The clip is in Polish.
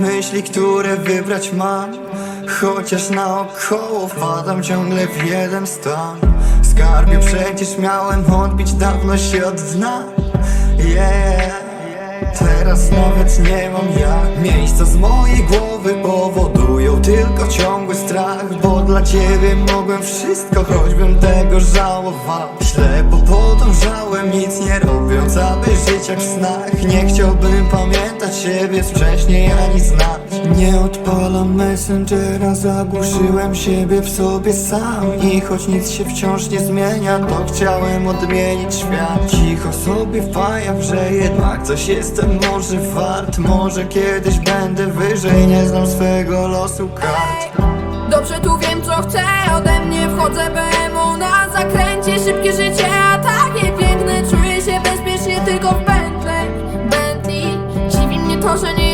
myśli, które wybrać mam. Chociaż naokoło wpadam ciągle w jeden stan. Skarbie przecież miałem odbić dawno się od dna Yeah. Teraz nawet nie mam jak. Miejsca z mojej głowy powodują tylko ciągły strach Bo dla ciebie mogłem wszystko, choćbym tego żałował. Ślepo podążałem, nic nie robiąc, aby żyć jak w snach. Nie chciałbym pamiętać siebie z wcześniej ani znać Nie odpalam Messengera, zagłuszyłem siebie w sobie sam. I choć nic się wciąż nie zmienia, to chciałem odmienić świat. Cicho sobie wpajam, że jednak coś jestem może wart. Może kiedyś będę wyżej, nie znam swego losu kart. Dobrze tu wiem co chcę, ode mnie wchodzę 同学你